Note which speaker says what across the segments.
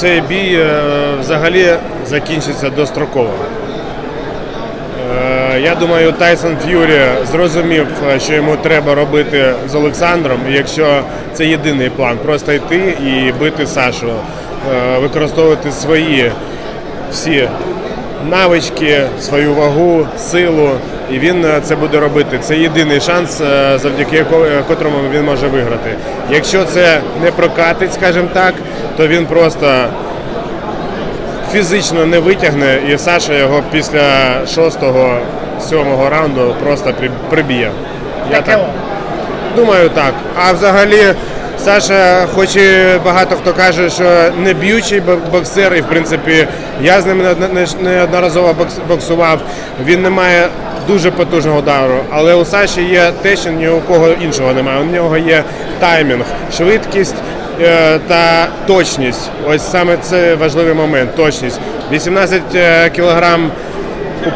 Speaker 1: цей бій е, взагалі закінчиться достроково. Е, Я думаю, Тайсон Ф'юрі зрозумів, е, що йому треба робити з Олександром, якщо це єдиний план, просто йти і бити Сашу, використовувати свої всі навички, свою вагу, силу, і він е, це буде робити. Це єдиний шанс, е, завдяки е, котрому він може виграти. Якщо це не прокатить, скажімо так, то він просто фізично не витягне, і Саша його після шостого, сьомого раунду просто приб'є. Я так думаю, так. А взагалі. Саша, хоч і багато хто каже, що не б'ючий бок- боксер, і в принципі я з ним неодно- не- неодноразово бокс- боксував. Він не має дуже потужного удару, але у Саші є те, що ні у кого іншого немає. У нього є таймінг, швидкість е, та точність. Ось саме це важливий момент. Точність. 18 е, кілограм у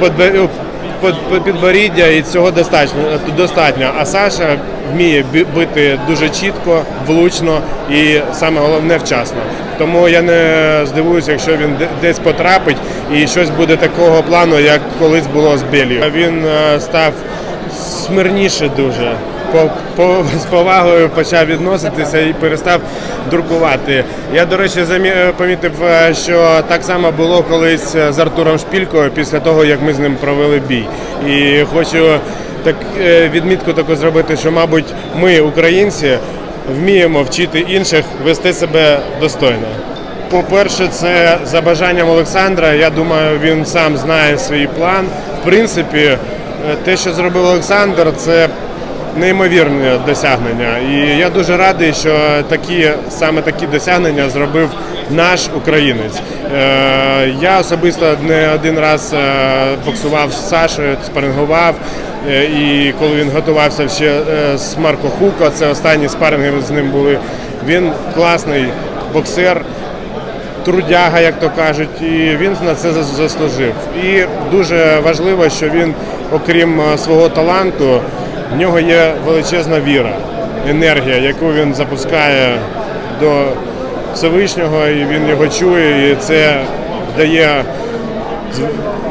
Speaker 1: підборіддя і цього достатньо. достатньо. А Саша вміє бити дуже чітко, влучно і саме головне вчасно. Тому я не здивуюся, якщо він десь потрапить і щось буде такого плану, як колись було з Белію. Він е, став смирніше дуже. По, по, з повагою почав відноситися і перестав дуркувати. Я, до речі, замі, е, помітив, е, що так само було колись е, з Артуром Шпількою після того, як ми з ним провели бій. І хочу так відмітку таку зробити, що, мабуть, ми, українці, вміємо вчити інших вести себе достойно. По-перше, це за бажанням Олександра. Я думаю, він сам знає свій план. В принципі, те, що зробив Олександр, це неймовірне досягнення. І я дуже радий, що такі саме такі досягнення зробив наш українець. Е, Я особисто не один раз е, боксував з Сашою, спарингував. Е, І коли він готувався ще з Марко Хуко, це останні спаринги з ним були. Він класний боксер трудяга, як то кажуть, і він на це заслужив. І дуже важливо, що він, окрім свого таланту, в нього є величезна віра, енергія, яку він запускає до Всевишнього, і він його чує, і це дає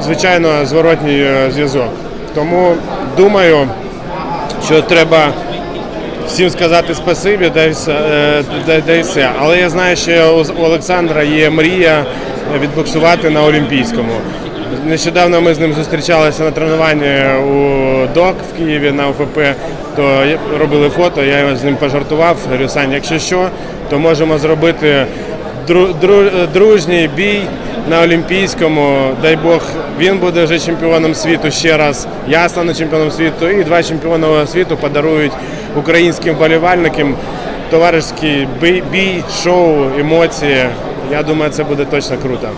Speaker 1: звичайно зворотній е, зв'язок. Тому думаю, що треба всім сказати спасибі, да все, е. Але я знаю, що у Олександра є мрія відбоксувати на Олімпійському. Нещодавно ми з ним зустрічалися на тренуванні у ДОК в Києві на ОФП, то робили фото, я його з ним пожартував. Говорю, Сань, якщо що, то можемо зробити дру- дру- дружній бій на Олімпійському. Дай Бог, він буде вже чемпіоном світу ще раз. Я стану чемпіоном світу, і два чемпіони світу подарують українським вболівальникам товариський бій, бій, шоу, емоції. Я думаю, це буде точно круто.